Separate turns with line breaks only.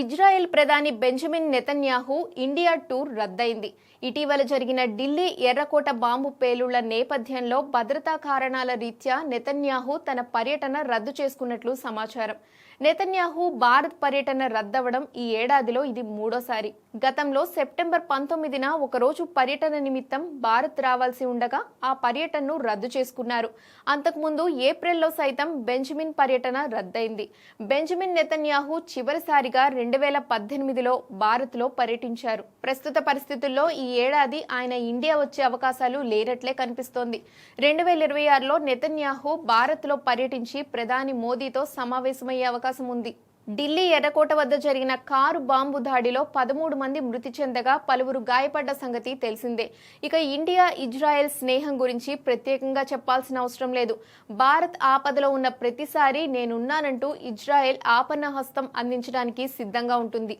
Israel ప్రధాని Benjamin Netanyahu India tour రద్దయింది. ఇటీవల జరిగిన ఢిల్లీ ఎర్రకోట బాంబు పేలుళ్ళ నేపథ్యంలో భద్రతా కారణాల రీత్యా నెతన్యాహు తన పర్యటన రద్దు చేసుకున్నట్లు సమాచారం. నెతన్యాహు భారత్ పర్యటన రద్దవడం ఈ ఏడాదిలో ఇది మూడోసారి. గతంలో సెప్టెంబర్ పంతొమ్మిదిన ఒకరోజు పర్యటన నిమిత్తం భారత్ రావాల్సి ఉండగా ఆ పర్యటనను రద్దు చేసుకున్నారు. అంతకుముందు ఏప్రిల్లో సైతం బెంజమిన్ పర్యటన రద్దయింది. బెంజమిన్ నెతన్యాహు చివరిసారిగా రెండు రెండు వేల పద్దెనిమిదిలో భారత్లో పర్యటించారు. ప్రస్తుత పరిస్థితుల్లో ఈ ఏడాది ఆయన ఇండియా వచ్చే అవకాశాలు లేనట్లే కనిపిస్తోంది. రెండు వేల ఇరవై ఆరులో నెతన్యాహు భారత్లో పర్యటించి ప్రధాని మోదీతో సమావేశమయ్యే అవకాశం ఉంది. ఢిల్లీ ఎర్రకోట వద్ద జరిగిన కారు బాంబు దాడిలో పదమూడు మంది మృతి చెందగా పలువురు గాయపడ్డ సంగతి తెలిసిందే. ఇక ఇండియా ఇజ్రాయెల్ స్నేహం గురించి ప్రత్యేకంగా చెప్పాల్సిన అవసరం లేదు. భారత్ ఆపదలో ఉన్న ప్రతిసారి నేనున్నానంటూ ఇజ్రాయెల్ ఆపన్న హస్తం అందించడానికి సిద్ధంగా ఉంటుంది.